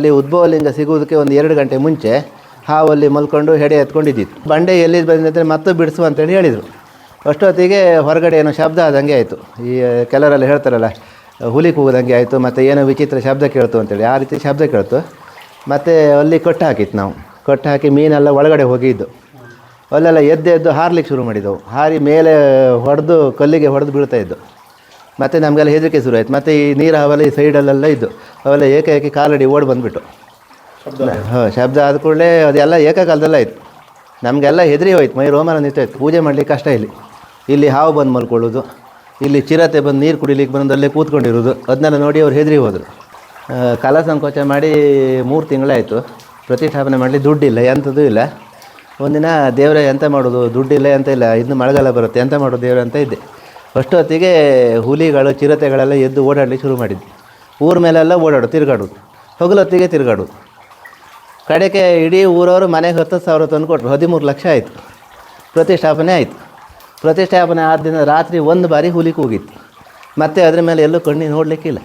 ಅಲ್ಲಿ ಉದ್ಭವಲಿಂಗ ಸಿಗುವುದಕ್ಕೆ ಒಂದು ಎರಡು ಗಂಟೆ ಮುಂಚೆ ಹಾವಲ್ಲಿ ಮಲ್ಕೊಂಡು ಹೆಡೆ ಎತ್ಕೊಂಡಿದ್ದಿತ್ತು. ಬಂಡೆ ಎಲ್ಲಿ ಬಂದಿದ್ರೆ ಮತ್ತೆ ಬಿಡಿಸು ಅಂತೇಳಿ ಹೇಳಿದರು. ಅಷ್ಟೊತ್ತಿಗೆ ಹೊರಗಡೆ ಏನೋ ಶಬ್ದ ಆದಂಗೆ ಆಯಿತು. ಈ ಕೆಲವರೆಲ್ಲ ಹೇಳ್ತಾರಲ್ಲ, ಹುಲಿ ಕೂಗದಂಗೆ ಆಯಿತು, ಮತ್ತು ಏನೋ ವಿಚಿತ್ರ ಶಬ್ದ ಕೇಳ್ತು ಅಂತೇಳಿ. ಆ ರೀತಿ ಶಬ್ದ ಕೇಳ್ತು. ಮತ್ತು ಅಲ್ಲಿ ಕೊಟ್ಟು ಹಾಕಿತ್ತು ನಾವು. ಕೊಟ್ಟು ಹಾಕಿ ಮೀನೆಲ್ಲ ಒಳಗಡೆ ಹೋಗಿದ್ದು. ಅಲ್ಲೆಲ್ಲ ಎದ್ದು ಎದ್ದು ಹಾರ್ಲಿಕ್ಕೆ ಶುರು ಮಾಡಿದ್ದವು ಹಾರಿ ಮೇಲೆ ಹೊಡೆದು, ಕಲ್ಲಿಗೆ ಹೊಡೆದು ಬೀಳ್ತಾ ಇದ್ದು. ಮತ್ತು ನಮಗೆಲ್ಲ ಹೆದರಿಕೆ ಶುರು ಆಯಿತು. ಮತ್ತು ಈ ನೀರು ಅವೆಲ್ಲ ಈ ಸೈಡಲ್ಲೆಲ್ಲ ಇದ್ದು ಅವೆಲ್ಲ ಏಕಾಏಕಿ ಕಾಲಡಿ ಓಡಿ ಬಂದುಬಿಟ್ಟು. ಹಾಂ ಶಬ್ದ ಆದ ಕೂಡಲೇ ಅದೆಲ್ಲ ಏಕಕಾಲದಲ್ಲೇ ಆಯಿತು. ನಮಗೆಲ್ಲ ಹೆದರಿ ಹೋಯ್ತು. ಮೈ ರೋಮನ ನಿಂತೋಯ್ತು ಪೂಜೆ ಮಾಡಲಿಕ್ಕೆ ಕಷ್ಟ ಇಲ್ಲಿ. ಇಲ್ಲಿ ಹಾವು ಬಂದು ಮಲ್ಕೊಳ್ಳೋದು ಇಲ್ಲಿ ಚಿರತೆ ಬಂದು ನೀರು ಕುಡಿಲಿಕ್ಕೆ ಬಂದು ಅಲ್ಲೇ ಕೂತ್ಕೊಂಡಿರೋದು ಅದನ್ನೆಲ್ಲ ನೋಡಿ ಅವ್ರು ಹೆದರಿ ಹೋದರು. ಕಲಾ ಸಂಕೋಚ ಮಾಡಿ ಮೂರು ತಿಂಗಳಾಯಿತು. ಪ್ರತಿಷ್ಠಾಪನೆ ಮಾಡಲಿ ದುಡ್ಡಿಲ್ಲ ಎಂಥದ್ದು ಇಲ್ಲ. ಒಂದಿನ ದೇವರೇ ಎಂತ ಮಾಡೋದು? ದುಡ್ಡಿಲ್ಲ ಎಂತ ಇಲ್ಲ. ಇನ್ನು ಮಳೆಗಾಲ ಬರುತ್ತೆ. ಎಂತ ಮಾಡೋದು ದೇವ್ರ ಅಂತ ಇದ್ದೆ. ಅಷ್ಟೊತ್ತಿಗೆ ಹುಲಿಗಳು, ಚಿರತೆಗಳೆಲ್ಲ ಎದ್ದು ಓಡಾಡಲಿಕ್ಕೆ ಶುರು ಮಾಡಿದ್ವಿ. ಊರ ಮೇಲೆಲ್ಲ ಓಡಾಡು ತಿರುಗಾಡೋದು. ಹೊಗಲೊತ್ತಿಗೆ ತಿರುಗಾಡೋದು. ಕಡೆಗೆ ಇಡೀ ಊರವರು ಮನೆಗೆ ಹತ್ತು ಸಾವಿರ ತಂದು ಕೊಟ್ಟರು ಹದಿಮೂರು ಲಕ್ಷ ಆಯಿತು. ಪ್ರತಿಷ್ಠಾಪನೆ ಆಯಿತು. ಪ್ರತಿಷ್ಠಾಪನೆ ಆದ ದಿನ ರಾತ್ರಿ ಒಂದು ಬಾರಿ ಹುಲಿ ಕೂಗಿತ್ತು. ಮತ್ತೆ ಅದ್ರ ಮೇಲೆ ಎಲ್ಲೂ ಕಣ್ಣಿಗೆ ನೋಡಲಿಕ್ಕಿಲ್ಲ.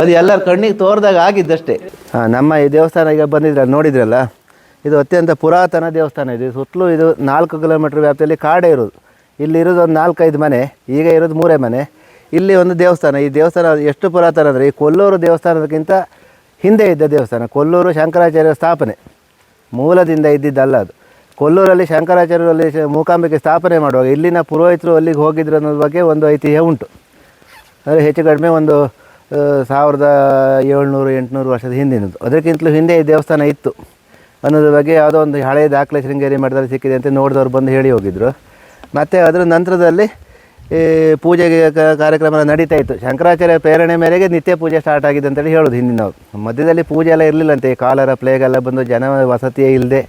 ಅದು ಎಲ್ಲರ ಕಣ್ಣಿಗೆ ತೋರಿದಾಗ ಆಗಿದ್ದಷ್ಟೇ. ಹಾಂ, ನಮ್ಮ ಈ ದೇವಸ್ಥಾನ ಈಗ ಬಂದಿದ್ರಲ್ಲ, ನೋಡಿದ್ರಲ್ಲ? ಇದು ಅತ್ಯಂತ ಪುರಾತನ ದೇವಸ್ಥಾನ ಇದು. ಸುತ್ತಲೂ ಇದು ನಾಲ್ಕು ಕಿಲೋಮೀಟ್ರ್ ವ್ಯಾಪ್ತಿಯಲ್ಲಿ ಕಾಡೇ ಇರೋದು. ಇಲ್ಲಿ ಇರೋದು ಒಂದು ನಾಲ್ಕೈದು ಮನೆ, ಈಗ ಇರೋದು ಮೂರೇ ಮನೆ. ಇಲ್ಲಿ ಒಂದು ದೇವಸ್ಥಾನ, ಈ ದೇವಸ್ಥಾನ ಎಷ್ಟು ಪುರಾತನ ಅಂದರೆ, ಈ ಕೊಲ್ಲೂರು ದೇವಸ್ಥಾನದಕ್ಕಿಂತ ಹಿಂದೆ ಇದ್ದ ದೇವಸ್ಥಾನ, ಕೊಲ್ಲೂರು ಶಂಕರಾಚಾರ್ಯರ ಸ್ಥಾಪನೆ. ಮೂಲದಿಂದ ಇದ್ದಿದ್ದಲ್ಲ ಅದು. ಕೊಲ್ಲೂರಲ್ಲಿ ಶಂಕರಾಚಾರ್ಯರಲ್ಲಿ ಮೂಕಾಂಬಿಕೆ ಸ್ಥಾಪನೆ ಮಾಡುವಾಗ ಇಲ್ಲಿನ ಪುರೋಹಿತರು ಅಲ್ಲಿಗೆ ಹೋಗಿದ್ರು ಅನ್ನೋದ್ರ ಬಗ್ಗೆ ಒಂದು ಐತಿಹ್ಯ ಉಂಟು. ಅಂದರೆ ಹೆಚ್ಚು ಕಡಿಮೆ ಒಂದು ಸಾವಿರದ ಏಳ್ನೂರು, ಎಂಟುನೂರು ವರ್ಷದ ಹಿಂದಿನದು ಅದಕ್ಕಿಂತಲೂ ಹಿಂದೆ ಈ ದೇವಸ್ಥಾನ ಇತ್ತು ಅನ್ನೋದ್ರ ಬಗ್ಗೆ ಯಾವುದೋ ಒಂದು ಹಳೆಯ ದಾಖಲೆ ಶೃಂಗೇರಿ ಮಠದಲ್ಲಿ ಸಿಕ್ಕಿದೆ ಅಂತ ನೋಡಿದವ್ರು ಬಂದು ಹೇಳಿ ಹೋಗಿದ್ರು. ಮತ್ತು ಅದರ ನಂತರದಲ್ಲಿ, ಈ ಪೂಜೆಗೆ ಕ- ಕಾರ್ಯಕ್ರಮ ನಡೀತಾ ಇತ್ತು. ಶಂಕರಾಚಾರ್ಯ ಪ್ರೇರಣೆ ಮೇರೆಗೆ ನಿತ್ಯ ಪೂಜೆ ಸ್ಟಾರ್ಟ್ ಆಗಿದೆ ಅಂತೇಳಿ ಹೇಳೋದು ಹಿಂದಿನವ್ರು ಮಧ್ಯದಲ್ಲಿ ಪೂಜೆ ಎಲ್ಲ ಇರಲಿಲ್ಲಂತೆ. ಕಾಲರ ಪ್ಲೇಗ್ ಎಲ್ಲ ಬಂದು ಜನ ವಸತಿಯೇ ಇಲ್ಲದೆ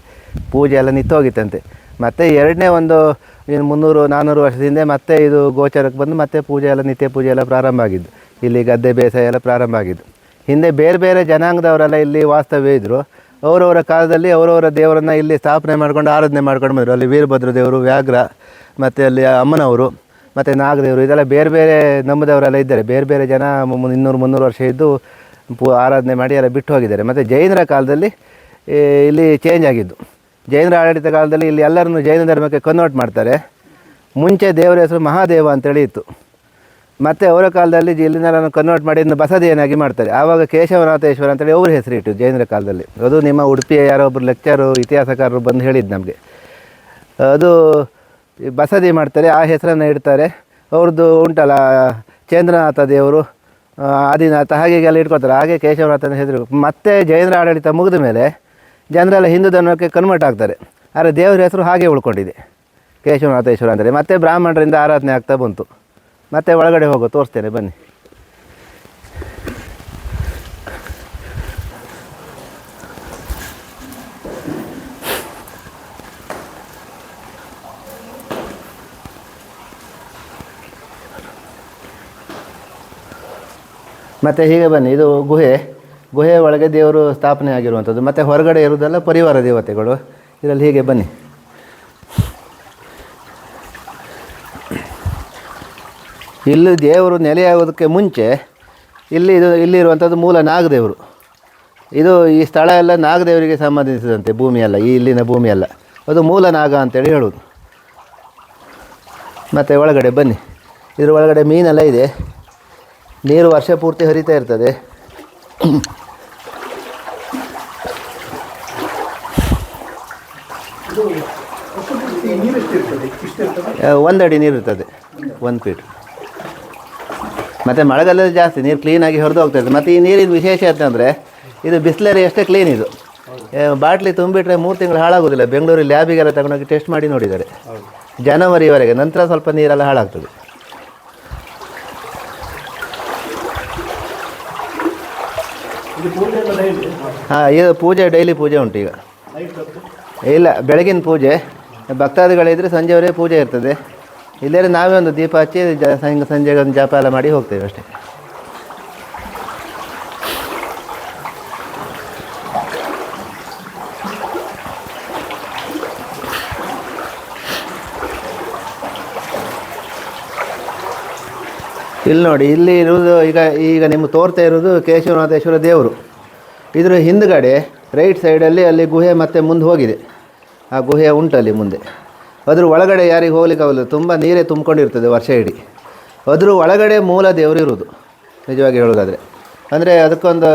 ಪೂಜೆ ಎಲ್ಲ ನಿಂತೋಗಿತ್ತಂತೆ ಮತ್ತು ಎರಡನೇ ಒಂದು, ಏನು ಮುನ್ನೂರು ನಾನ್ನೂರು ವರ್ಷದಿಂದ ಮತ್ತೆ ಇದು ಗೋಚರಕ್ಕೆ ಬಂದು ಮತ್ತೆ ಪೂಜೆ ಎಲ್ಲ, ನಿತ್ಯ ಪೂಜೆ ಎಲ್ಲ ಪ್ರಾರಂಭ ಆಗಿದ್ದು. ಇಲ್ಲಿ ಗದ್ದೆ ಬೇಸಾಯ ಎಲ್ಲ ಪ್ರಾರಂಭ ಆಗಿದ್ದು. ಹಿಂದೆ ಬೇರೆ ಬೇರೆ ಜನಾಂಗದವರೆಲ್ಲ ಇಲ್ಲಿ ವಾಸ್ತವ್ಯ ಇದ್ದರು ಅವರವರ ಕಾಲದಲ್ಲಿ ಅವರವರ ದೇವರನ್ನು ಇಲ್ಲಿ ಸ್ಥಾಪನೆ ಮಾಡ್ಕೊಂಡು ಆರಾಧನೆ ಮಾಡ್ಕೊಂಡು ಬಂದರು. ಅಲ್ಲಿ ವೀರಭದ್ರ ದೇವರು ವ್ಯಾಘ್ರ ಮತ್ತು ಅಲ್ಲಿ ಅಮ್ಮನವರು, ಮತ್ತು ನಾಗದೇವರು, ಇದೆಲ್ಲ ಬೇರೆ ಬೇರೆ ನಂಬದವರೆಲ್ಲ ಇದ್ದಾರೆ. ಬೇರೆ ಬೇರೆ ಜನ ಇನ್ನೂರು ಮುನ್ನೂರು ವರ್ಷ ಇದ್ದು ಪೂ ಆರಾಧನೆ ಮಾಡಿ ಎಲ್ಲ ಬಿಟ್ಟು ಹೋಗಿದ್ದಾರೆ. ಮತ್ತು ಜೈನರ ಕಾಲದಲ್ಲಿ ಇಲ್ಲಿ ಚೇಂಜ್ ಆಗಿದ್ದು. ಜೈನರ ಆಡಳಿತ ಕಾಲದಲ್ಲಿ ಇಲ್ಲಿ ಎಲ್ಲರನ್ನು ಜೈನ ಧರ್ಮಕ್ಕೆ ಕನ್ವರ್ಟ್ ಮಾಡ್ತಾರೆ. ಮುಂಚೆ ದೇವರ ಹೆಸರು ಮಹಾದೇವ ಅಂತೇಳಿ ಇತ್ತು. ಮತ್ತು ಅವರ ಕಾಲದಲ್ಲಿ ಇಲ್ಲಿನ ಕನ್ವರ್ಟ್ ಮಾಡಿ ಇನ್ನು ಬಸದಿಯನ್ನಾಗಿ ಮಾಡ್ತಾರೆ. ಆವಾಗ ಕೇಶವನಾಥೇಶ್ವರ ಅಂತೇಳಿ ಅವ್ರ ಹೆಸರು ಇಟ್ಟು ಜೈನರ ಕಾಲದಲ್ಲಿ. ಅದು ನಿಮ್ಮ ಉಡುಪಿಯ ಯಾರೋ ಒಬ್ಬರು ಲೆಕ್ಚರು ಇತಿಹಾಸಕಾರರು ಬಂದು ಹೇಳಿದ್ದು ನಮಗೆ. ಅದು ಬಸದಿ ಮಾಡ್ತಾರೆ, ಆ ಹೆಸರನ್ನು ಇಡ್ತಾರೆ. ಅವ್ರದ್ದು ಉಂಟಲ್ಲ, ಚಂದ್ರನಾಥ ದೇವರು ಆದಿನಾಥ ಹಾಗೆಲ್ಲ ಇಟ್ಕೊತಾರೆ ಹಾಗೆ ಕೇಶವನಾಥನ ಹೆಸರು. ಮತ್ತೆ ಜೈನರ ಆಡಳಿತ ಮುಗಿದ ಮೇಲೆ ಜನರೆಲ್ಲ ಹಿಂದೂ ಧರ್ಮಕ್ಕೆ ಕನ್ವರ್ಟ್ ಆಗ್ತಾರೆ. ಆದರೆ ದೇವರ ಹೆಸರು ಹಾಗೆ ಉಳ್ಕೊಂಡಿದೆ, ಕೇಶವನಾಥೇಶ್ವರ ಅಂದರೆ ಮತ್ತೆ ಬ್ರಾಹ್ಮಣರಿಂದ ಆರಾಧನೆ ಆಗ್ತಾ ಬಂತು. ಮತ್ತೆ ಒಳಗಡೆ ಹೋಗೋ ತೋರಿಸ್ತೇನೆ, ಬನ್ನಿ. ಮತ್ತು ಹೀಗೆ ಬನ್ನಿ, ಇದು ಗುಹೆ. ಗುಹೆಯ ಒಳಗೆ ದೇವರು ಸ್ಥಾಪನೆ ಆಗಿರುವಂಥದ್ದು. ಮತ್ತು ಹೊರಗಡೆ ಇರುವುದೆಲ್ಲ ಪರಿವಾರ ದೇವತೆಗಳು. ಇದರಲ್ಲಿ ಹೀಗೆ ಬನ್ನಿ. ಇಲ್ಲಿ ದೇವರು ನೆಲೆಯಾಗೋದಕ್ಕೆ ಮುಂಚೆ ಇಲ್ಲಿ ಇದು ಇಲ್ಲಿರುವಂಥದ್ದು ಮೂಲ ನಾಗದೇವರು. ಇದು ಈ ಸ್ಥಳ ಎಲ್ಲ ನಾಗದೇವರಿಗೆ ಸಂಬಂಧಿಸಿದಂತೆ ಭೂಮಿಯಲ್ಲ ಈ ಇಲ್ಲಿನ ಭೂಮಿಯಲ್ಲ ಅದು ಮೂಲ ನಾಗ ಅಂತೇಳಿ ಹೇಳೋದು ಮತ್ತು ಒಳಗಡೆ ಬನ್ನಿ. ಇದರ ಒಳಗಡೆ ಮೀನೆಲ್ಲ ಇದೆ. ನೀರು ವರ್ಷ ಪೂರ್ತಿ ಹರಿತಾ ಇರ್ತದೆ. ಒಂದಡಿ ನೀರು ಇರ್ತದೆ. ಒಂದು ಫೀಟ್ ಮತ್ತು ಮಳೆಗಾಲದಲ್ಲಿ ಜಾಸ್ತಿ ನೀರು ಕ್ಲೀನಾಗಿ ಹೊರದು ಹೋಗ್ತಾ ಇರ್ತದೆ. ಮತ್ತು ಈ ನೀರಿನ ವಿಶೇಷ ಅಂತಂದರೆ ಇದು ಬಿಸ್ಲರಿ ಎಷ್ಟೇ ಕ್ಲೀನ್ ಇದು. ಬಾಟ್ಲಿ ತುಂಬಿಟ್ರೆ ಮೂರು ತಿಂಗಳು ಹಾಳಾಗೋದಿಲ್ಲ. ಬೆಂಗಳೂರು ಲ್ಯಾಬಿಗೆಲ್ಲ ತಗೊಂಡೋಗಿ ಟೆಸ್ಟ್ ಮಾಡಿ ನೋಡಿದ್ದಾರೆ. ಜನವರಿವರೆಗೆ ನಂತರ ಸ್ವಲ್ಪ ನೀರೆಲ್ಲ ಹಾಳಾಗ್ತದೆ. ಹಾಂ ಇದು ಪೂಜೆ ಡೈಲಿ ಪೂಜೆ ಉಂಟು ಈಗ. ಇಲ್ಲ ಬೆಳಗಿನ ಪೂಜೆ. ಭಕ್ತಾದಿಗಳಿದ್ರೆ ಸಂಜೆವರೆಗೆ ಪೂಜೆ ಇರ್ತದೆ. ಇಲ್ಲೇ ನಾವೇ ಒಂದು ದೀಪ ಹಚ್ಚಿ ಜ ಸಂಜೆ ಸಂಜೆಗೆ ಒಂದು ಜಪ ಎಲ್ಲ ಮಾಡಿ ಹೋಗ್ತೇವೆ ಅಷ್ಟೇ. ಇಲ್ಲಿ ನೋಡಿ, ಇಲ್ಲಿ ಇರುವುದು ಈಗ ಈಗ ನಿಮ್ಗೆ ತೋರ್ತಾ ಇರೋದು ಕೇಶವನಾಥೇಶ್ವರ ದೇವರು. ಇದರ ಹಿಂದ್ಗಡೆ ರೈಟ್ ಸೈಡಲ್ಲಿ ಅಲ್ಲಿ ಗುಹೆ ಮತ್ತೆ ಮುಂದೆ ಹೋಗಿದೆ. ಆ ಗುಹೆ ಉಂಟಲ್ಲಿ ಮುಂದೆ. ಅದ್ರ ಒಳಗಡೆ ಯಾರಿಗೆ ಹೋಗ್ಲಿಕ್ಕೆ ಆಗಲ್ಲ ತುಂಬ ನೀರೇ ತುಂಬಿಕೊಂಡಿರ್ತದೆ ವರ್ಷ ಇಡೀ. ಅದ್ರ ಒಳಗಡೆ ಮೂಲ ದೇವರು ಇರೋದು ನಿಜವಾಗಿ ಹೇಳೋದಾದರೆ ಅಂದರೆ ಅದಕ್ಕೊಂದು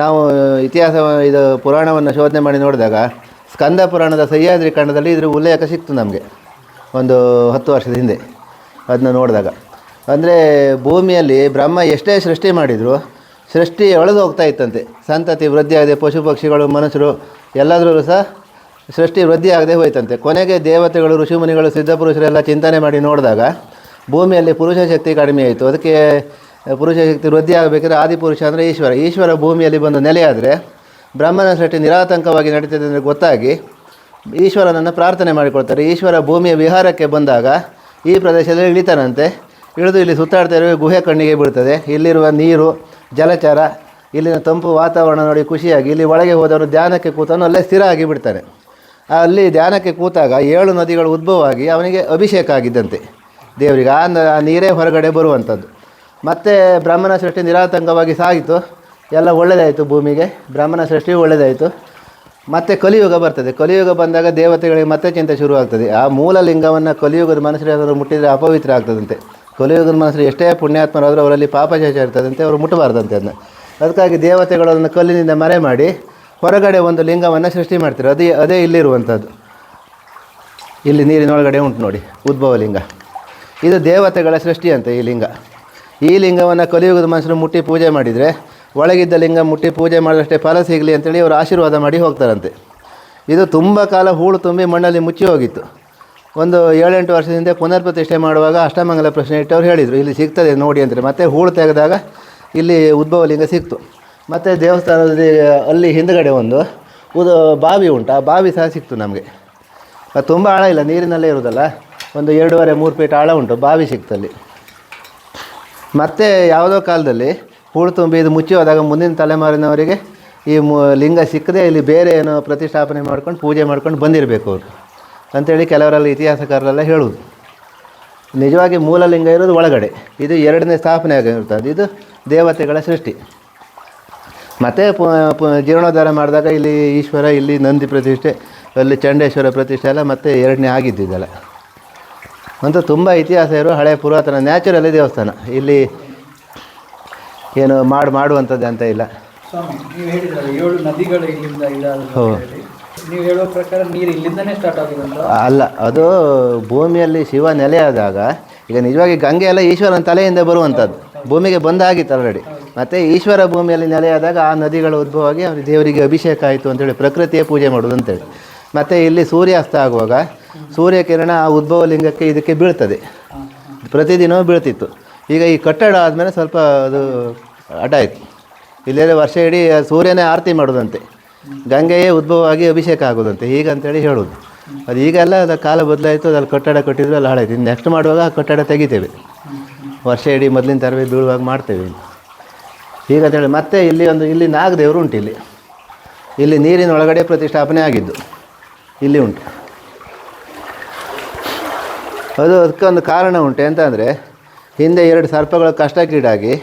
ನಾವು ಇತಿಹಾಸ, ಇದು ಪುರಾಣವನ್ನು ಶೋಧನೆ ಮಾಡಿ ನೋಡಿದಾಗ, ಸ್ಕಂದ ಪುರಾಣದ ಸಹ್ಯಾದ್ರಿ ಖಂಡದಲ್ಲಿ ಇದ್ರ ಉಲ್ಲೇಖ ಸಿಕ್ತು ನಮಗೆ, ಒಂದು ಹತ್ತು ವರ್ಷದ ಹಿಂದೆ. ಅದನ್ನ ನೋಡಿದಾಗ. ಅಂದರೆ ಭೂಮಿಯಲ್ಲಿ ಬ್ರಹ್ಮ ಎಷ್ಟೇ ಸೃಷ್ಟಿ ಮಾಡಿದರೂ, ಸೃಷ್ಟಿ ಒಳಗೆ ಹೋಗ್ತಾ ಇತ್ತಂತೆ. ಸಂತತಿ ವೃದ್ಧಿಯಾಗದೆ ಪಶು ಪಕ್ಷಿಗಳು, ಮನುಷ್ಯರು ಎಲ್ಲದರಲ್ಲೂ ಸಹ ಸೃಷ್ಟಿ ವೃದ್ಧಿ ಆಗದೆ ಹೋಯ್ತಂತೆ. ಕೊನೆಗೆ ದೇವತೆಗಳು ಋಷಿಮುನಿಗಳು ಸಿದ್ಧಪುರುಷರೆಲ್ಲ ಚಿಂತನೆ ಮಾಡಿ ನೋಡಿದಾಗ ಭೂಮಿಯಲ್ಲಿ ಪುರುಷ ಶಕ್ತಿ ಕಡಿಮೆ ಆಯಿತು. ಅದಕ್ಕೆ ಪುರುಷ ಶಕ್ತಿ ವೃದ್ಧಿ ಆಗಬೇಕಾದ್ರೆ ಆದಿಪುರುಷ ಅಂದರೆ ಈಶ್ವರ. ಈಶ್ವರ ಭೂಮಿಯಲ್ಲಿ ಬಂದು ನೆಲೆಯಾದರೆ ಬ್ರಹ್ಮನ ಸೃಷ್ಟಿ ನಿರಾತಂಕವಾಗಿ ನಡೀತದೆ ಅಂದರೆ ಗೊತ್ತಾಗಿ ಈಶ್ವರನನ್ನು ಪ್ರಾರ್ಥನೆ ಮಾಡಿಕೊಳ್ತಾರೆ. ಈಶ್ವರ ಭೂಮಿಯ ವಿಹಾರಕ್ಕೆ ಬಂದಾಗ ಈ ಪ್ರದೇಶದಲ್ಲಿ ಇಳಿತಾನಂತೆ. ಇಳಿದು ಇಲ್ಲಿ ಸುತ್ತಾಡ್ತಾ ಇರುವ, ಗುಹೆ ಕಣ್ಣಿಗೆ ಬೀಳ್ತದೆ. ಇಲ್ಲಿರುವ ನೀರು, ಜಲಚರ, ಇಲ್ಲಿನ ತಂಪು ವಾತಾವರಣ ನೋಡಿ ಖುಷಿಯಾಗಿ, ಇಲ್ಲಿ ಒಳಗೆ ಹೋದವರು ಧ್ಯಾನಕ್ಕೆ ಕೂತವನು ಅಲ್ಲೇ ಸ್ಥಿರ ಆಗಿ ಬಿಡ್ತಾನೆ. ಅಲ್ಲಿ ಧ್ಯಾನಕ್ಕೆ ಕೂತಾಗ ಏಳು ನದಿಗಳು ಉದ್ಭವವಾಗಿ ಅವನಿಗೆ ಅಭಿಷೇಕ ಆಗಿದ್ದಂತೆ. ದೇವರಿಗೆ ಆ ನೀರೇ ಹೊರಗಡೆ ಬರುವಂಥದ್ದು. ಮತ್ತು ಬ್ರಾಹ್ಮಣ ಸೃಷ್ಟಿ ನಿರಾತಂಕವಾಗಿ ಸಾಗಿತು. ಎಲ್ಲ ಒಳ್ಳೆಯದಾಯಿತು ಭೂಮಿಗೆ ಬ್ರಾಹ್ಮಣ ಸೃಷ್ಟಿ ಒಳ್ಳೆಯದಾಯಿತು ಮತ್ತೆ ಕಲಿಯುಗ ಬರ್ತದೆ. ಕಲಿಯುಗ ಬಂದಾಗ ದೇವತೆಗಳಿಗೆ ಮತ್ತೆ ಚಿಂತೆ ಶುರುವಾಗ್ತದೆ. ಆ ಮೂಲ ಲಿಂಗವನ್ನು ಕಲಿಯುಗದ ಮನಸ್ಸಿನ ಮುಟ್ಟಿದರೆ ಅಪವಿತ್ರ ಆಗ್ತದಂತೆ. ಕಲಿಯುಗದ ಮನಸ್ಸರು ಎಷ್ಟೇ ಪುಣ್ಯಾತ್ಮರಾದರೂ ಅವರಲ್ಲಿ ಪಾಪಶೇಷ ಇರ್ತದಂತೆ, ಅವರು ಮುಟ್ಟಬಾರ್ದಂತೆ ಅದನ್ನ. ಅದಕ್ಕಾಗಿ ದೇವತೆಗಳನ್ನು ಕಲ್ಲಿನಿಂದ ಮರೆ ಮಾಡಿ ಹೊರಗಡೆ ಒಂದು ಲಿಂಗವನ್ನು ಸೃಷ್ಟಿ ಮಾಡ್ತಾರೆ ಅದೇ ಅದೇ ಇಲ್ಲಿರುವಂಥದ್ದು. ಇಲ್ಲಿ ನೀರಿನೊಳಗಡೆ ಉಂಟು ನೋಡಿ, ಉದ್ಭವ ಲಿಂಗ. ಇದು ದೇವತೆಗಳ ಸೃಷ್ಟಿ ಅಂತ ಈ ಲಿಂಗ. ಈ ಲಿಂಗವನ್ನು ಕಲಿಯುಗದ ಮನುಷ್ಯರು ಮುಟ್ಟಿ ಪೂಜೆ ಮಾಡಿದರೆ, ಒಳಗಿದ್ದ ಲಿಂಗ ಮುಟ್ಟಿ ಪೂಜೆ ಮಾಡಿದಷ್ಟೇ ಫಲ ಸಿಗಲಿ ಅಂತೇಳಿ ಅವರು ಆಶೀರ್ವಾದ ಮಾಡಿ ಹೋಗ್ತಾರಂತೆ. ಇದು ತುಂಬ ಕಾಲ ಹೂಳು ತುಂಬಿ ಮಣ್ಣಲ್ಲಿ ಮುಚ್ಚಿ ಹೋಗಿತ್ತು. ಒಂದು ಏಳೆಂಟು ವರ್ಷದಿಂದ ಪುನರ್ ಪ್ರತಿಷ್ಠೆ ಮಾಡುವಾಗ ಅಷ್ಟಮಂಗಲ ಪ್ರಶ್ನೆ ಇಟ್ಟವ್ರು ಹೇಳಿದರು. ಇಲ್ಲಿ ಸಿಗ್ತದೆ ನೋಡಿ ಅಂದರೆ ಮತ್ತೆ ಹೂಳು ತೆಗೆದಾಗ ಇಲ್ಲಿ ಉದ್ಭವ ಲಿಂಗ ಸಿಕ್ತು. ಮತ್ತು ದೇವಸ್ಥಾನದಲ್ಲಿ ಅಲ್ಲಿ ಹಿಂದುಗಡೆ ಒಂದು ಉದ ಬಾವಿ ಉಂಟು. ಆ ಬಾವಿ ಸಹ ಸಿಕ್ತು ನಮಗೆ. ಅದು ತುಂಬ ಆಳ ಇಲ್ಲ, ನೀರಿನಲ್ಲೇ ಇರೋದಲ್ಲ. ಒಂದು ಎರಡೂವರೆ, ಮೂರು ಫೀಟ್ ಆಳ ಉಂಟು, ಬಾವಿ ಸಿಕ್ತಲ್ಲಿ ಮತ್ತು ಯಾವುದೋ ಕಾಲದಲ್ಲಿ ಹೂಳು ತುಂಬಿ ಇದು ಮುಚ್ಚಿ ಹೋದಾಗ ಮುಂದಿನ ತಲೆಮಾರಿನವರಿಗೆ ಈ ಮು ಲಿಂಗ ಸಿಕ್ಕದೆ ಇಲ್ಲಿ ಬೇರೆ ಏನೋ ಪ್ರತಿಷ್ಠಾಪನೆ ಮಾಡ್ಕೊಂಡು, ಪೂಜೆ ಮಾಡ್ಕೊಂಡು ಬಂದಿರಬೇಕು ಅವರು. ಅಂಥೇಳಿ ಕೆಲವರೆಲ್ಲ ಇತಿಹಾಸಕಾರರೆಲ್ಲ ಹೇಳುವುದು ನಿಜವಾಗಿ ಮೂಲಲಿಂಗ ಇರೋದು ಒಳಗಡೆ. ಇದು ಎರಡನೇ ಸ್ಥಾಪನೆ ಆಗಿರ್ತದೆ ಇದು ದೇವತೆಗಳ ಸೃಷ್ಟಿ. ಮತ್ತು ಜೀರ್ಣೋದ್ಧಾರ ಮಾಡಿದಾಗ ಇಲ್ಲಿ ಈಶ್ವರ ಇಲ್ಲಿ ನಂದಿ ಪ್ರತಿಷ್ಠೆ ಅಲ್ಲಿ ಚಂಡೇಶ್ವರ ಪ್ರತಿಷ್ಠೆ ಎಲ್ಲ ಮತ್ತೆ ಎರಡನೇ ಆಗಿದ್ದಿದ್ದೆಲ್ಲ. ಅಂತ ತುಂಬ ಇತಿಹಾಸ ಇರೋ ಹಳೆ ಪುರಾತನ ನ್ಯಾಚುರಲ್ ದೇವಸ್ಥಾನ. ಇಲ್ಲಿ ಏನು ಮಾಡು ಮಾಡುವಂಥದ್ದು ಅಂತ ಇಲ್ಲ. ಸ್ವಾಮಿ ನೀವು ಹೇಳಿದ್ರಲ್ಲ ಏಳು ನದಿಗಳು ಇಲ್ಲಿಂದ ಇದಾದ ಹೋ. ನೀವು ಹೇಳುವ ಪ್ರಕಾರ ನೀರು ಇಲ್ಲಿಂದನೇ ಸ್ಟಾರ್ಟ್ ಆಗಿದೆ ಅಲ್ಲ, ಅದು ಭೂಮಿಯಲ್ಲಿ ಶಿವ ನೆಲೆಯಾದಾಗ ಈಗ ನಿಜವಾಗಿ ಗಂಗೆ ಎಲ್ಲ ಈಶ್ವರನ ತಲೆಯಿಂದ ಬರುವಂಥದ್ದು ಭೂಮಿಗೆ ಬಂದಾಗಿತ್ತು ಆಲ್ರೆಡಿ ಮತ್ತು ಈಶ್ವರ ಭೂಮಿಯಲ್ಲಿ ನೆಲೆಯಾದಾಗ ಆ ನದಿಗಳ ಉದ್ಭವವಾಗಿ ಅವ್ರಿಗೆ ದೇವರಿಗೆ ಅಭಿಷೇಕ ಆಯಿತು ಅಂತೇಳಿ ಪ್ರಕೃತಿಯ ಪೂಜೆ ಮಾಡೋದು ಅಂತೇಳಿ. ಮತ್ತು ಇಲ್ಲಿ ಸೂರ್ಯಾಸ್ತ ಆಗುವಾಗ, ಸೂರ್ಯಕಿರಣ ಆ ಉದ್ಭವ ಲಿಂಗಕ್ಕೆ ಇದಕ್ಕೆ ಬೀಳ್ತದೆ. ಪ್ರತಿದಿನವೂ ಬೀಳ್ತಿತ್ತು. ಈಗ ಈ ಕಟ್ಟಡ ಆದಮೇಲೆ ಸ್ವಲ್ಪ ಅದು ಅಡ್ಡ ಆಯಿತು. ವರ್ಷ ಇಡೀ ಸೂರ್ಯನೇ ಆರತಿ ಮಾಡೋದಂತೆ ಗಂಗೆಯೇ ಉದ್ಭವವಾಗಿ ಅಭಿಷೇಕ ಆಗೋದಂತೆ ಹೀಗಂತೇಳಿ ಹೇಳೋದು. ಅದು ಈಗೆಲ್ಲ, ಅದು ಕಾಲ ಬದಲಾಯಿತು, ಅದ್ರಲ್ಲಿ ಕಟ್ಟಡ ಕಟ್ಟಿದ್ರು ಅಲ್ಲಿ ಹಾಳಾಯ್ತು. ಇನ್ನು ನೆಕ್ಸ್ಟ್ ಮಾಡುವಾಗ ಆ ಕಟ್ಟಡ ತೆಗಿತೇವೆ. ವರ್ಷ ಇಡೀ ಮೊದಲಿನ ತರವೇ ಬೀಳುವಾಗ ಮಾಡ್ತೇವೆ. ಹೀಗಂತೇಳಿ ಮತ್ತೆ ಇಲ್ಲಿ ಒಂದು, ಇಲ್ಲಿ ನಾಗದೇವರು ಉಂಟು ಇಲ್ಲಿ. ಇಲ್ಲಿ ನೀರಿನ ಒಳಗಡೆ ಪ್ರತಿಷ್ಠಾಪನೆ ಆಗಿದ್ದು. ಇಲ್ಲಿ ಉಂಟು. ಅದು ಅದಕ್ಕೆ ಒಂದು ಕಾರಣ ಉಂಟು ಎಂತಂದರೆ, ಹಿಂದೆ ಎರಡು ಸರ್ಪಗಳು ಕಷ್ಟಕ್ಕೀಡಾಗಿ,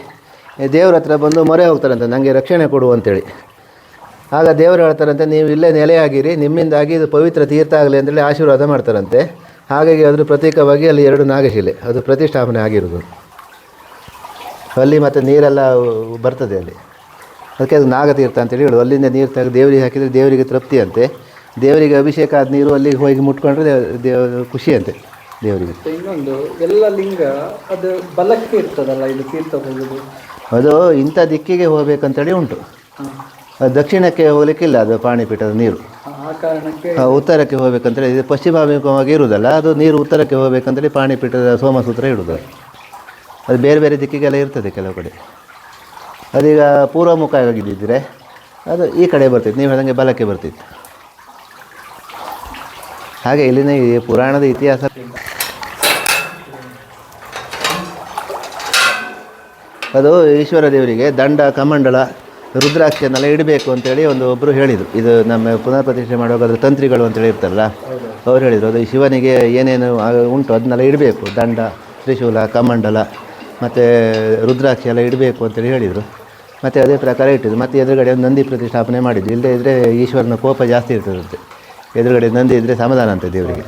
ದೇವ್ರ ಹತ್ರ ಬಂದು ಮೊರೆ ಹೋಗ್ತಾರಂತೆ ನನಗೆ ರಕ್ಷಣೆ ಕೊಡು ಅಂತೇಳಿ. ಆಗ ದೇವರು ಹೇಳ್ತಾರಂತೆ ನೀವು ಇಲ್ಲೇ ನೆಲೆಯಾಗಿರಿ ನಿಮ್ಮಿಂದಾಗಿ ಇದು ಪವಿತ್ರ ತೀರ್ಥ ಆಗಲಿ ಅಂತೇಳಿ ಆಶೀರ್ವಾದ ಮಾಡ್ತಾರಂತೆ. ಹಾಗಾಗಿ ಅದ್ರ ಪ್ರತೀಕವಾಗಿ ಅಲ್ಲಿ ಎರಡು ನಾಗಶಿಲೆ ಅದು ಪ್ರತಿಷ್ಠಾಪನೆ ಆಗಿರೋದು ಅಲ್ಲಿ ಮತ್ತು ನೀರೆಲ್ಲ ಬರ್ತದೆ ಅಲ್ಲಿ. ಅದಕ್ಕೆ ಅದು ನಾಗತೀರ್ಥ ಅಂತೇಳಿ ಹೇಳು ಅಲ್ಲಿಂದ ನೀರು ತೆಗೆದು ದೇವರಿಗೆ ಹಾಕಿದರೆ ದೇವರಿಗೆ ತೃಪ್ತಿ ಅಂತೆ ದೇವರಿಗೆ ಅಭಿಷೇಕ ಆದ ನೀರು ಅಲ್ಲಿಗೆ ಹೋಗಿ ಮುಟ್ಕೊಂಡ್ರೆ ದೇವ- ಖುಷಿ ಅಂತೆ ದೇವರಿಗೆ. ಇನ್ನೊಂದು ಎಲ್ಲ ಲಿಂಗ ಅದು ಬಲಕ್ಕೆ ಇರ್ತದಲ್ಲ ಇದು ತೀರ್ಥ ಹೋಗೋದು? ಅದು ಇಂಥ ದಿಕ್ಕಿಗೆ ಹೋಗ್ಬೇಕಂತೇಳಿ ಉಂಟು. ದಕ್ಷಿಣಕ್ಕೆ ಹೋಗಲಿಕ್ಕಿಲ್ಲ ಅದು ಪಾಣಿಪೀಠದ ನೀರು. ಉತ್ತರಕ್ಕೆ ಹೋಗ್ಬೇಕಂತೇಳಿ ಇದು ಪಶ್ಚಿಮಾಭಿಮುಖವಾಗಿ ಇರುವುದಲ್ಲ ಅದು ನೀರು ಉತ್ತರಕ್ಕೆ ಹೋಗ್ಬೇಕಂತೇಳಿ ಪಾಣಿಪೀಠದ ಸೋಮಸೂತ್ರ ಇಡುವುದು. ಅದು. ಅದು ಬೇರೆ ಬೇರೆ ದಿಕ್ಕಿಗೆಲ್ಲ ಇರ್ತದೆ ಕೆಲವು ಕಡೆ. ಅದೀಗ ಪೂರ್ವಮುಖ ಆಗಿದ್ದಿದ್ರೆ ಅದು ಈ ಕಡೆ ಬರ್ತಿತ್ತು ನೀವು ಹೇಳ್ದಂಗೆ ಬಲಕ್ಕೆ ಬರ್ತಿತ್ತು. ಹಾಗೆ ಇಲ್ಲಿನ ಈ ಪುರಾಣದ ಇತಿಹಾಸ. ಅದು ಈಶ್ವರ ದೇವರಿಗೆ ದಂಡ ಕಮಂಡಲ ರುದ್ರಾಕ್ಷನೆಲ್ಲ ಇಡಬೇಕು ಅಂತೇಳಿ ಒಂದು ಒಬ್ಬರು ಹೇಳಿದರು. ಇದು ನಮ್ಮ ಪುನರ್ ಪ್ರತಿಷ್ಠೆ ಮಾಡುವಾಗ ತಂತ್ರಿಗಳು ಅಂತೇಳಿ ಇರ್ತಾರಲ್ಲ ಅವ್ರು ಹೇಳಿದರು, ಅದು ಶಿವನಿಗೆ ಏನೇನು ಉಂಟು ಅದನ್ನೆಲ್ಲ ಇಡಬೇಕು, ದಂಡ, ತ್ರಿಶೂಲ, ಕಮಂಡಲ, ಮತ್ತು ರುದ್ರಾಕ್ಷಿ ಎಲ್ಲ ಇಡಬೇಕು ಅಂತೇಳಿ ಹೇಳಿದರು. ಮತ್ತು ಅದೇ ಪ್ರಕಾರ ಇಟ್ಟಿದ್ದು ಮತ್ತು ಎದುರುಗಡೆ ಒಂದು ನಂದಿ ಪ್ರತಿಷ್ಠಾಪನೆ ಮಾಡಿದ್ದು ಇಲ್ಲದೇ ಇದ್ದರೆ ಈಶ್ವರನ ಕೋಪ ಜಾಸ್ತಿ ಇರ್ತದಂತೆ. ಎದುರುಗಡೆ ನಂದಿ ಇದ್ದರೆ ಸಮಾಧಾನ ಅಂತ ದೇವರಿಗೆ.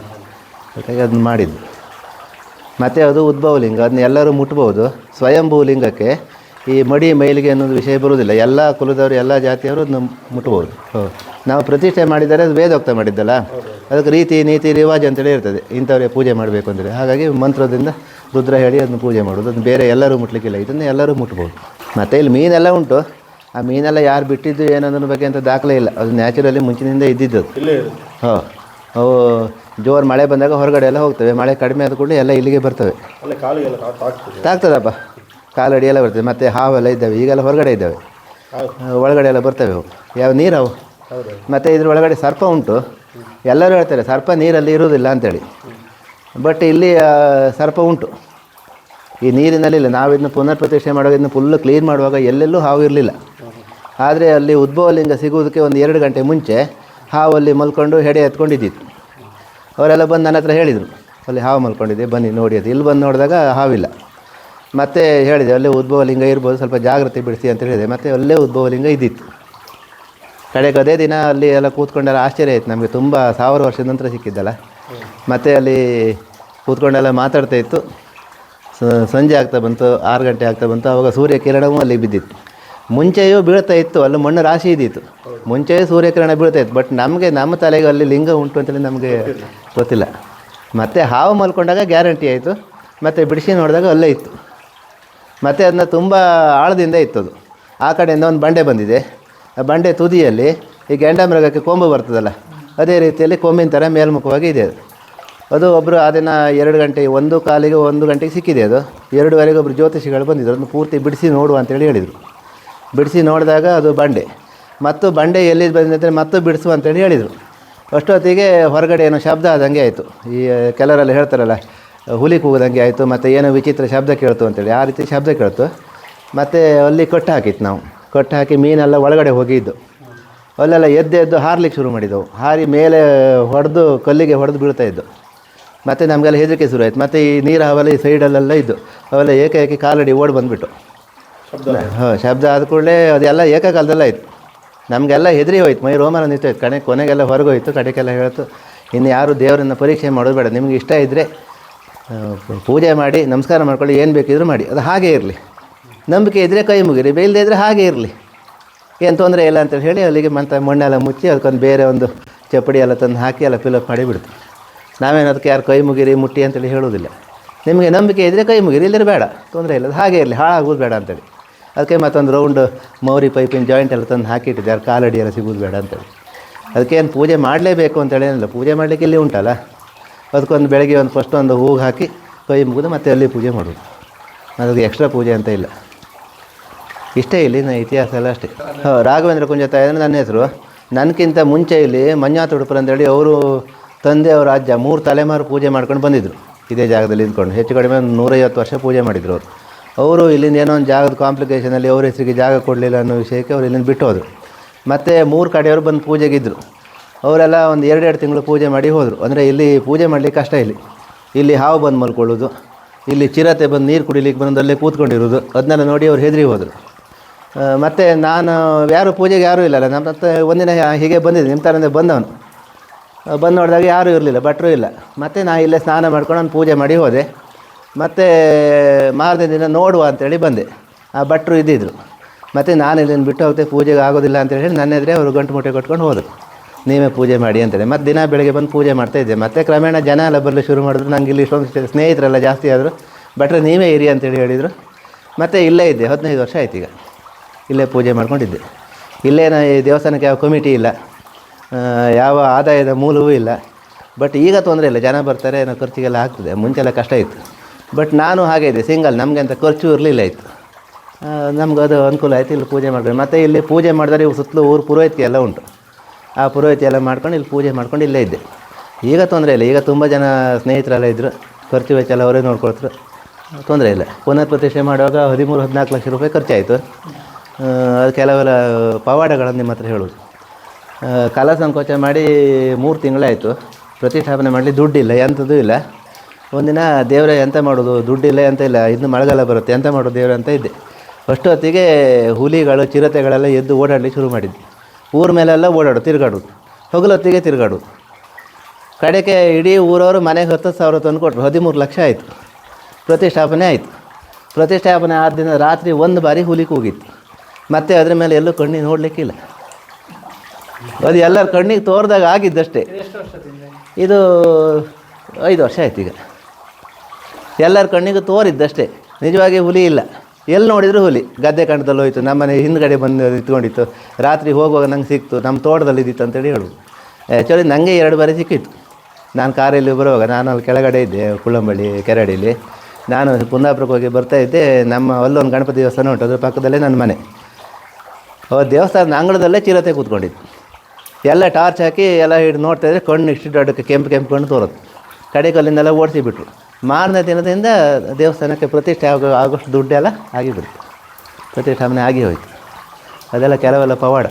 ಹಾಗಾಗಿ ಅದನ್ನ ಮಾಡಿದ್ದು ಮತ್ತು ಅದು ಉದ್ಭವ ಲಿಂಗ ಅದನ್ನ ಎಲ್ಲರೂ ಮುಟ್ಬೋದು. ಸ್ವಯಂಭೂ ಲಿಂಗಕ್ಕೆ ಈ ಮಡಿ ಮೈಲಿಗೆ ಅನ್ನೋದು ವಿಷಯ ಬರುವುದಿಲ್ಲ. ಎಲ್ಲ ಕುಲದವರು ಎಲ್ಲ ಜಾತಿಯವರು ಅದನ್ನ ಮುಟ್ಬೋದು. ನಾವು ಪ್ರತಿಷ್ಠೆ ಮಾಡಿದರೆ ಅದು ವೇದೋಕ್ತ ಮಾಡಿದ್ದಲ್ಲ. ಅದಕ್ಕೆ ರೀತಿ ನೀತಿ ರಿವಾಜ್ ಅಂತೇಳಿ ಇರ್ತದೆ. ಇಂಥವ್ರಿಗೆ ಪೂಜೆ ಮಾಡಬೇಕು ಅಂದರೆ. ಹಾಗಾಗಿ ಮಂತ್ರದಿಂದ ರುದ್ರ ಹೇಳಿ ಅದನ್ನು ಪೂಜೆ ಮಾಡೋದು ಅದನ್ನು ಬೇರೆ ಎಲ್ಲರೂ ಮುಟ್ಲಿಕ್ಕಿಲ್ಲ. ಇದನ್ನು ಎಲ್ಲರೂ ಮುಟ್ಬೋದು. ಮತ್ತು ಇಲ್ಲಿ ಮೀನೆಲ್ಲ ಉಂಟು. ಆ ಮೀನೆಲ್ಲ ಯಾರು ಬಿಟ್ಟಿದ್ದು ಏನೋದ್ರ ಬಗ್ಗೆ ಅಂತ ದಾಖಲೆ ಇಲ್ಲ. ಅದು ನ್ಯಾಚುರಲಿ ಮುಂಚಿನಿಂದ ಇದ್ದಿದ್ದು ಹಾಂ ಅವು ಜೋರು ಮಳೆ ಬಂದಾಗ ಹೊರಗಡೆ ಎಲ್ಲ ಹೋಗ್ತವೆ. ಮಳೆ ಕಡಿಮೆ ಆದ ಕೂಡಲೇ ಎಲ್ಲ ಇಲ್ಲಿಗೆ ಬರ್ತವೆ. ತಾಗ್ತದಪ್ಪ ಕಾಲಡಿ ಎಲ್ಲ ಬರ್ತದೆ ಮತ್ತು ಹಾವೆಲ್ಲ ಇದ್ದಾವೆ ಈಗೆಲ್ಲ ಹೊರಗಡೆ ಇದ್ದಾವೆ. ಒಳಗಡೆ ಎಲ್ಲ ಬರ್ತವೆ ಯಾವ ಯಾವ ನೀರವು? ಮತ್ತು ಇದ್ರ ಒಳಗಡೆ ಸರ್ಪ ಉಂಟು. ಎಲ್ಲರೂ ಹೇಳ್ತಾರೆ ಸರ್ಪ ನೀರಲ್ಲಿ ಇರುವುದಿಲ್ಲ ಅಂತೇಳಿ. ಬಟ್ ಇಲ್ಲಿ ಸರ್ಪ ಉಂಟು. ಈ ನೀರಿನಲ್ಲಿ ಇಲ್ಲ. ನಾವು ಇದನ್ನ ಪುನರ್ ಪ್ರತಿಷ್ಠೆ ಮಾಡುವಾಗ ಇದನ್ನು ಫುಲ್ಲು ಕ್ಲೀನ್ ಮಾಡುವಾಗ ಎಲ್ಲೆಲ್ಲೂ ಹಾವು ಇರಲಿಲ್ಲ. ಆದರೆ ಅಲ್ಲಿ ಉದ್ಭವಲಿಂಗ ಸಿಗುವುದಕ್ಕೆ ಒಂದು ಎರಡು ಗಂಟೆ ಮುಂಚೆ ಹಾವು ಅಲ್ಲಿ ಮಲ್ಕೊಂಡು ಹೆಡೆ ಎತ್ಕೊಂಡಿದ್ದಿತ್ತು. ಅವರೆಲ್ಲ ಬಂದು ನನ್ನ ಹತ್ರ ಹೇಳಿದರು. ಅಲ್ಲಿ ಹಾವು ಮಲ್ಕೊಂಡಿದ್ದೆ ಬನ್ನಿ ನೋಡಿ ಅದು ಇಲ್ಲಿ ಬಂದು ನೋಡಿದಾಗ ಹಾವಿಲ್ಲ. ಮತ್ತೆ ಹೇಳಿದೆ, ಅಲ್ಲೇ ಉದ್ಭವಲಿಂಗ ಇರ್ಬೋದು, ಸ್ವಲ್ಪ ಜಾಗ್ರತೆ ಬಿಡಿಸಿ ಅಂತ ಹೇಳಿದೆ. ಮತ್ತೆ ಅಲ್ಲೇ ಉದ್ಭವಲಿಂಗ ಇದ್ದಿತ್ತು. ಕಡೆಗೆ ಅದೇ ದಿನ ಅಲ್ಲಿ ಎಲ್ಲ ಕೂತ್ಕೊಂಡೆಲ್ಲ ಆಶ್ಚರ್ಯ ಆಯಿತು ನಮಗೆ. ತುಂಬ ಸಾವಿರ ವರ್ಷದ ನಂತರ ಸಿಕ್ಕಿದ್ದಲ್ಲ. ಮತ್ತೆ ಅಲ್ಲಿ ಕೂತ್ಕೊಂಡೆಲ್ಲ ಮಾತಾಡ್ತಾ ಇತ್ತು. ಸಂಜೆ ಆಗ್ತಾ ಬಂತು, ಆರು ಗಂಟೆ ಆಗ್ತಾ ಬಂತು. ಆವಾಗ ಸೂರ್ಯ ಕಿರಣವೂ ಅಲ್ಲಿ ಬಿದ್ದಿತ್ತು. ಮುಂಚೆಯೂ ಬೀಳ್ತಾ ಇತ್ತು, ಅಲ್ಲಿ ಮಣ್ಣು ರಾಶಿ ಇದ್ದಿತ್ತು. ಮುಂಚೆಯೂ ಸೂರ್ಯಕಿರಣ ಬೀಳ್ತಾ ಇತ್ತು, ಬಟ್ ನಮಗೆ, ನಮ್ಮ ತಲೆಗೆ ಅಲ್ಲಿ ಲಿಂಗ ಉಂಟು ಅಂತೇಳಿ ನಮಗೆ ಗೊತ್ತಿಲ್ಲ. ಮತ್ತು ಹಾವು ಮಲ್ಕೊಂಡಾಗ ಗ್ಯಾರಂಟಿ ಆಯಿತು. ಮತ್ತು ಬಿಡಿಸಿ ನೋಡಿದಾಗ ಅಲ್ಲೇ ಇತ್ತು. ಮತ್ತು ಅದನ್ನ ತುಂಬ ಆಳದಿಂದ ಇತ್ತು ಅದು ಆ ಕಡೆಯಿಂದ ಒಂದು ಬಂಡೆ ಬಂದಿದೆ. ಆ ಬಂಡೆ ತುದಿಯಲ್ಲಿ ಈ ಗೆಂಡಮೃಗಕ್ಕೆ ಕೊಂಬು ಬರ್ತದಲ್ಲ, ಅದೇ ರೀತಿಯಲ್ಲಿ ಕೊಂಬಿನ ಥರ ಮೇಲ್ಮುಖವಾಗಿ ಇದೆ ಅದು. ಅದು ಒಬ್ಬರು ಆ ದಿನ ಎರಡು ಗಂಟೆ, ಒಂದು ಕಾಲಿಗೆ ಒಂದು ಗಂಟೆಗೆ ಸಿಕ್ಕಿದೆ ಅದು. ಎರಡುವರೆಗೆ ಒಬ್ಬರು ಜ್ಯೋತಿಷಿಗಳು ಬಂದಿದ್ದರು ಅದನ್ನು ಪೂರ್ತಿ ಬಿಡಿಸಿ ನೋಡು ಅಂತೇಳಿ ಹೇಳಿದರು. ಬಿಡಿಸಿ ನೋಡಿದಾಗ ಅದು ಬಂಡೆ. ಮತ್ತು ಬಂಡೆ ಎಲ್ಲಿ ಬಂದಿದೆ ಮತ್ತು ಬಿಡಿಸು ಅಂತೇಳಿ ಹೇಳಿದರು. ಅಷ್ಟೊತ್ತಿಗೆ ಹೊರಗಡೆ ಏನೋ ಶಬ್ದ ಆದಂಗೆ ಆಯಿತು. ಈ ಕೆಲವರೆಲ್ಲ ಹೇಳ್ತಾರಲ್ಲ ಹುಲಿ ಕೂಗದಂಗೆ ಆಯಿತು ಮತ್ತು ಏನೋ ವಿಚಿತ್ರ ಶಬ್ದ ಕೇಳ್ತು ಅಂತೇಳಿ. ಆ ರೀತಿ ಶಬ್ದ ಕೇಳ್ತು. ಮತ್ತು ಅಲ್ಲಿ ಕಟ್ಟು ಹಾಕಿತ್ತು ನಾವು. ಕೊಟ್ಟು ಹಾಕಿ ಮೀನೆಲ್ಲ ಒಳಗಡೆ ಹೋಗಿದ್ದು. ಅಲ್ಲೆಲ್ಲ ಎದ್ದು ಎದ್ದು ಹಾರ್ಲಿಕ್ಕೆ ಶುರು ಮಾಡಿದವು. ಹಾರಿ ಮೇಲೆ ಹೊಡೆದು ಕಲ್ಲಿಗೆ ಹೊಡೆದು ಬೀಳ್ತಾ ಇದ್ದು. ಮತ್ತು ನಮಗೆಲ್ಲ ಹೆದರಿಕೆ ಶುರು ಆಯಿತು. ಮತ್ತು ಈ ನೀರು ಅವೆಲ್ಲ ಈ ಸೈಡಲ್ಲೆಲ್ಲ ಇದ್ದು. ಅವೆಲ್ಲ ಏಕಾಏಕಿ ಕಾಲಡಿ ಓಡಿ ಬಂದುಬಿಟ್ಟು. ಹಾಂ ಶಬ್ದ ಆದ ಕೂಡಲೇ ಅದೆಲ್ಲ ಏಕಕಾಲದಲ್ಲ ಆಯಿತು. ನಮಗೆಲ್ಲ ಹೆದರಿ ಹೋಯ್ತು. ಮೈ ರೋಮನ ನಿಂತೋಯ್ತು ಕಣೆ ಕೊನೆಗೆಲ್ಲ ಹೊರಗೋಯ್ತು. ಕಡೆಗೆಲ್ಲ ಹೇಳ್ತು ಇನ್ನು ಯಾರು ದೇವರನ್ನು ಪರೀಕ್ಷೆ ಮಾಡೋದು ಬೇಡ. ನಿಮ್ಗೆ ಇಷ್ಟ ಇದ್ದರೆ ಪೂಜೆ ಮಾಡಿ, ನಮಸ್ಕಾರ ಮಾಡ್ಕೊಳ್ಳಿ, ಏನು ಬೇಕಿದ್ರೂ ಮಾಡಿ. ಅದು ಹಾಗೇ ಇರಲಿ. ನಂಬಿಕೆ ಇದ್ದರೆ ಕೈ ಮುಗಿರಿ ಬೇಯಿಲ್ಲದೆ ಇದ್ದರೆ ಹಾಗೇ ಇರಲಿ. ಏನು ತೊಂದರೆ ಇಲ್ಲ ಅಂತೇಳಿ ಹೇಳಿ ಅಲ್ಲಿಗೆ ಮತ್ತೆ ಮಣ್ಣೆಲ್ಲ ಮುಚ್ಚಿ ಅದಕ್ಕೊಂದು ಬೇರೆ ಒಂದು ಚಪ್ಪಡಿ ಎಲ್ಲ ತಂದು ಹಾಕಿ ಎಲ್ಲ ಫಿಲಪ್ ಮಾಡಿ ಬಿಡ್ತು ನಾವೇನು ಅದಕ್ಕೆ ಯಾರು ಕೈ ಮುಗಿರಿ, ಮುಟ್ಟಿ ಅಂತೇಳಿ ಹೇಳೋದಿಲ್ಲ ನಿಮಗೆ ನಂಬಿಕೆ ಇದ್ದರೆ ಕೈ ಮುಗಿರಿ ಇಲ್ಲದ್ರೆ ಬೇಡ, ತೊಂದರೆ ಇಲ್ಲ, ಅದು ಹಾಗೇ ಇರಲಿ ಹಾಳಾಗೋದು ಬೇಡ ಅಂತೇಳಿ. ಅದಕ್ಕೆ ಮತ್ತೊಂದು ರೌಂಡ್ ಮೌರಿ ಪೈಪಿನ ಜಾಯಿಂಟ್ ಎಲ್ಲ ತಂದು ಹಾಕಿಟ್ಟಿದ್ದೆ, ಯಾರು ಕಾಲಡಿ ಎಲ್ಲ ಸಿಗೋದು ಬೇಡ ಅಂತೇಳಿ. ಅದಕ್ಕೆ ಏನು ಪೂಜೆ ಮಾಡಲೇಬೇಕು ಅಂತೇಳಿ ಏನಿಲ್ಲ, ಪೂಜೆ ಮಾಡಲಿಕ್ಕೆ ಇಲ್ಲಿ ಉಂಟಲ್ಲ. ಅದಕ್ಕೊಂದು ಬೆಳಗ್ಗೆ ಒಂದು ಫಸ್ಟ್ ಒಂದು ಹೂವು ಹಾಕಿ ಕೈ ಮುಗಿದು ಮತ್ತೆ ಅಲ್ಲಿ ಪೂಜೆ ಮಾಡೋದು. ಅದಕ್ಕೆ ಎಕ್ಸ್ಟ್ರಾ ಪೂಜೆ ಅಂತ ಇಲ್ಲ. ಇಷ್ಟೇ ಇಲ್ಲಿ ನನ್ನ ಇತಿಹಾಸ ಎಲ್ಲ ಅಷ್ಟೇ. ರಾಘವೇಂದ್ರ ಕುಂಜ ತಾಯಿ ನನ್ನ ಹೆಸರು. ನನಗಿಂತ ಮುಂಚೆ ಇಲ್ಲಿ ಮಂಜಾತ್ ಉಡುಪರು ಅಂತೇಳಿ ಅವರು ತಂದೆ ಅವರ ಅಜ್ಜ ಮೂರು ತಲೆಮಾರು ಪೂಜೆ ಮಾಡ್ಕೊಂಡು ಬಂದಿದ್ದರು ಇದೇ ಜಾಗದಲ್ಲಿ ಇದ್ಕೊಂಡು ಹೆಚ್ಚು ಕಡಿಮೆ ಒಂದು ನೂರೈವತ್ತು ವರ್ಷ ಪೂಜೆ ಮಾಡಿದರು ಅವರು. ಅವರು ಇಲ್ಲಿಂದ ಏನೋ ಒಂದು ಜಾಗದ ಕಾಂಪ್ಲಿಕೇಶನಲ್ಲಿ ಅವ್ರ ಹೆಸರಿಗೆ ಜಾಗ ಕೊಡಲಿಲ್ಲ ಅನ್ನೋ ವಿಷಯಕ್ಕೆ ಅವ್ರು ಇಲ್ಲಿಂದ ಬಿಟ್ಟು ಹೋದರು. ಮತ್ತು ಮೂರು ಕಡೆಯವರು ಬಂದು ಪೂಜೆಗಿದ್ದರು ಅವರೆಲ್ಲ ಒಂದು ಎರಡೆರಡು ತಿಂಗಳು ಪೂಜೆ ಮಾಡಿ ಹೋದರು. ಅಂದರೆ ಇಲ್ಲಿ ಪೂಜೆ ಮಾಡಲಿಕ್ಕೆ ಕಷ್ಟ ಇಲ್ಲಿ. ಇಲ್ಲಿ ಹಾವು ಬಂದು ಮಲ್ಕೊಳ್ಳೋದು ಇಲ್ಲಿ ಚಿರತೆ ಬಂದು ನೀರು ಕುಡಿಲಿಕ್ಕೆ ಬಂದು ಅಲ್ಲೇ ಕೂತ್ಕೊಂಡಿರೋದು ಅದನ್ನೆಲ್ಲ ನೋಡಿ ಅವ್ರು ಹೆದರಿ ಹೋದರು. ಮತ್ತು ನಾನು ಯಾರು ಪೂಜೆಗೆ ಯಾರೂ ಇಲ್ಲಲ್ಲ. ನಮ್ಮ ಒಂದಿನ ಹೀಗೆ ಬಂದಿದ್ದೆ. ನಿಮ್ಮ ಥರನೇ ಬಂದವನು. ಬಂದು ನೋಡಿದಾಗ ಯಾರೂ ಇರಲಿಲ್ಲ, ಭಟ್ರು ಇಲ್ಲ. ಮತ್ತು ನಾನು ಇಲ್ಲೇ ಸ್ನಾನ ಮಾಡ್ಕೊಂಡು ನಾನು ಪೂಜೆ ಮಾಡಿ ಹೋದೆ. ಮತ್ತು ಮಾರನೇ ದಿನ ನೋಡುವ ಅಂತೇಳಿ ಬಂದೆ. ಆ, ಭಟ್ರು ಇದ್ದಿದ್ರು. ಮತ್ತು ನಾನು ಇದನ್ನು ಬಿಟ್ಟು ಹೋಗ್ತೇವೆ ಪೂಜೆಗೆ ಆಗೋದಿಲ್ಲ ಅಂತೇಳಿ ನನ್ನ ಅವರು ಗಂಟು ಮೂಟೆ ಕಟ್ಕೊಂಡು ಹೋದರು. ನೀವೇ ಪೂಜೆ ಮಾಡಿ ಅಂತೇಳಿ ಮತ್ತು ದಿನ ಬೆಳಗ್ಗೆ ಬಂದು ಪೂಜೆ ಮಾಡ್ತಾಯಿದ್ದೆ ಮತ್ತು ಕ್ರಮೇಣ ಜನ ಎಲ್ಲ ಬರಲು ಶುರು ಮಾಡಿದ್ರು. ನಂಗೆ ಇಲ್ಲಿ ಇಷ್ಟೊಂದು ಸ್ನೇಹಿತರೆಲ್ಲ ಜಾಸ್ತಿ ಆದರು. ಬಟ್ರೆ ನೀವೇ ಇರಿ ಅಂತೇಳಿ ಹೇಳಿದರು. ಮತ್ತು ಇಲ್ಲೇ ಇದ್ದೆ. ಹದಿನೈದು ವರ್ಷ ಆಯ್ತು ಈಗ. ಇಲ್ಲೇ ಪೂಜೆ ಮಾಡ್ಕೊಂಡಿದ್ದೆ. ಇಲ್ಲೇನ ಈ ದೇವಸ್ಥಾನಕ್ಕೆ ಯಾವ ಕಮಿಟಿ ಇಲ್ಲ. ಯಾವ ಆದಾಯದ ಮೂಲವೂ ಇಲ್ಲ. ಬಟ್ ಈಗ ತೊಂದರೆ ಇಲ್ಲ. ಜನ ಬರ್ತಾರೆ, ಏನೋ ಖರ್ಚಿಗೆಲ್ಲ ಆಗ್ತದೆ ಮುಂಚೆಲ್ಲ ಕಷ್ಟ ಇತ್ತು. ಬಟ್ ನಾನು ಹಾಗೆ ಇದೆ ಸಿಂಗಲ್ ನಮಗೆ ಅಂತ ಖರ್ಚು ಇರಲಿಲ್ಲ ಇತ್ತು. ನಮ್ಗೆ ಅದು ಅನುಕೂಲ ಆಯಿತು. ಇಲ್ಲಿ ಪೂಜೆ ಮಾಡಿದ್ರೆ ಮತ್ತು ಇಲ್ಲಿ ಪೂಜೆ ಮಾಡಿದ್ರೆ ಇವು ಸುತ್ತಲೂ ಊರು ಪುರೋಹಿತಿ ಎಲ್ಲ ಉಂಟು. ಆ ಪುರೋಹಿತಿ ಎಲ್ಲ ಮಾಡ್ಕೊಂಡು ಇಲ್ಲಿ ಪೂಜೆ ಮಾಡ್ಕೊಂಡು ಇಲ್ಲೇ ಇದ್ದೆ. ಈಗ ತೊಂದರೆ ಇಲ್ಲ. ಈಗ ತುಂಬ ಜನ ಸ್ನೇಹಿತರೆಲ್ಲ ಇದ್ದರು ಖರ್ಚು ವೆಚ್ಚ ಎಲ್ಲ ಅವರೇ ನೋಡ್ಕೊಳ್ತಾರೆ. ತೊಂದರೆ ಇಲ್ಲ. ಪುನರ್ ಪ್ರತಿಷ್ಠೆ ಮಾಡುವಾಗ ಹದಿಮೂರು, ಹದಿನಾಲ್ಕು ಲಕ್ಷ ರೂಪಾಯಿ ಖರ್ಚಾಯಿತು. ಅದು ಕೆಲವೆಲ್ಲ ಪವಾಡಗಳನ್ನು ನಿಮ್ಮ ಹತ್ರ ಹೇಳೋದು. ಕಲಾ ಸಂಕೋಚ ಮಾಡಿ ಮೂರು ತಿಂಗಳಾಯಿತು. ಪ್ರತಿಷ್ಠಾಪನೆ ಮಾಡಲಿ ದುಡ್ಡಿಲ್ಲ ಎಂಥದ್ದು ಇಲ್ಲ. ಒಂದಿನ ದೇವರೇ ಎಂತ ಮಾಡೋದು? ದುಡ್ಡಿಲ್ಲ, ಎಂತ ಇಲ್ಲ. ಇನ್ನು ಮಳೆಗಾಲ ಬರುತ್ತೆ. ಎಂತ ಮಾಡೋದು ದೇವರು ಅಂತ ಇದ್ದೆ. ಅಷ್ಟೊತ್ತಿಗೆ ಹುಲಿಗಳು, ಚಿರತೆಗಳೆಲ್ಲ ಎದ್ದು ಓಡಾಡಲಿಕ್ಕೆ ಶುರು ಮಾಡಿದ್ವು ಊರ ಮೇಲೆಲ್ಲ ಓಡಾಡು ತಿರುಗಾಡೋದು ಹೊಗಲೊತ್ತಿಗೆ ತಿರುಗಾಡೋದು ಕಡೆಗೆ ಇಡೀ ಊರವರು ಮನೆಗೆ ಹತ್ತು ಸಾವಿರ ತಂದು ಕೊಟ್ಟರು ಹದಿಮೂರು ಲಕ್ಷ ಆಯಿತು. ಪ್ರತಿಷ್ಠಾಪನೆ ಆಯಿತು. ಪ್ರತಿಷ್ಠಾಪನೆ ಆದ ದಿನ ರಾತ್ರಿ ಒಂದು ಬಾರಿ ಹುಲಿ ಕೂಗಿತ್ತು ಮತ್ತೆ ಅದ್ರ ಮೇಲೆ ಎಲ್ಲೂ ಕಣ್ಣಿಗೆ ನೋಡಲಿಕ್ಕಿಲ್ಲ. ಅದು ಎಲ್ಲರ ಕಣ್ಣಿಗೆ ತೋರಿದಾಗ ಆಗಿದ್ದಷ್ಟೇ. ಇದು ಐದು ವರ್ಷ ಆಯ್ತು ಈಗ. ಎಲ್ಲರ ಕಣ್ಣಿಗೆ ತೋರಿದ್ದಷ್ಟೇ. ನಿಜವಾಗಿ ಹುಲಿ ಇಲ್ಲ. ಎಲ್ಲಿ ನೋಡಿದ್ರು ಹುಲಿ. ಗದ್ದೆ ಕಣ್ದಲ್ಲೋಯ್ತು ನಮ್ಮ ನಮ್ಮನೆ ಹಿಂದ್ಗಡೆ ಬಂದು ನಿಂತ್ಕೊಂಡಿತ್ತು ರಾತ್ರಿ ಹೋಗುವಾಗ ನಂಗೆ ಸಿಕ್ತು, ನಮ್ಮ ತೋಟದಲ್ಲಿ ಇದ್ದಿತ್ತು ಅಂತೇಳಿ ಹೇಳು ಆ್ಯಕ್ಚುಲಿ ನನಗೆ ಎರಡು ಬಾರಿ ಸಿಕ್ಕಿತ್ತು. ನಾನು ಕಾರಲ್ಲಿ ಬರುವಾಗ ನಾನು ಅಲ್ಲಿ ಕೆಳಗಡೆ ಇದ್ದೆ, ಕುಳ್ಳಂಬಳ್ಳಿ ಕೆರಡಿಲಿ. ನಾನು ಕುಂದಾಪುರಕ್ಕೆ ಹೋಗಿ ಬರ್ತಾ ಇದ್ದೆ, ನಮ್ಮ ಅಲ್ಲೊಂದು ಗಣಪತಿ ದೇವಸ್ಥಾನ ಉಂಟು, ಅದ್ರ ಪಕ್ಕದಲ್ಲೇ ನನ್ನ ಮನೆ. ಅವ ದೇವಸ್ಥಾನದ ಅಂಗಳದಲ್ಲೇ ಚಿರತೆ ಕೂತ್ಕೊಂಡಿತ್ತು. ಎಲ್ಲ ಟಾರ್ಚ್ ಹಾಕಿ ಎಲ್ಲ ಹಿಡಿದು ನೋಡ್ತಾ ಇದ್ರೆ ಕಣ್ಣು ಇಷ್ಟು ದೊಡ್ಡಕ್ಕೆ ಕೆಂಪು ಕೆಂಪು ಕಣ್ಣು ತೋರೋದು ಕಡೆ ಕಲ್ಲಿಂದೆಲ್ಲ ಓಡಿಸಿಬಿಟ್ರು ಮಾರನೇ ದಿನದಿಂದ ದೇವಸ್ಥಾನಕ್ಕೆ ಪ್ರತಿಷ್ಠೆ ಆಗೋ ಆಗೋಷ್ಟು ದುಡ್ಡೆಲ್ಲ ಆಗಿಬಿಡ್ತು ಪ್ರತಿಷ್ಠಾಪನೆ ಆಗಿ ಹೋಯ್ತು. ಅದೆಲ್ಲ ಕೆಲವೆಲ್ಲ ಪವಾಡ.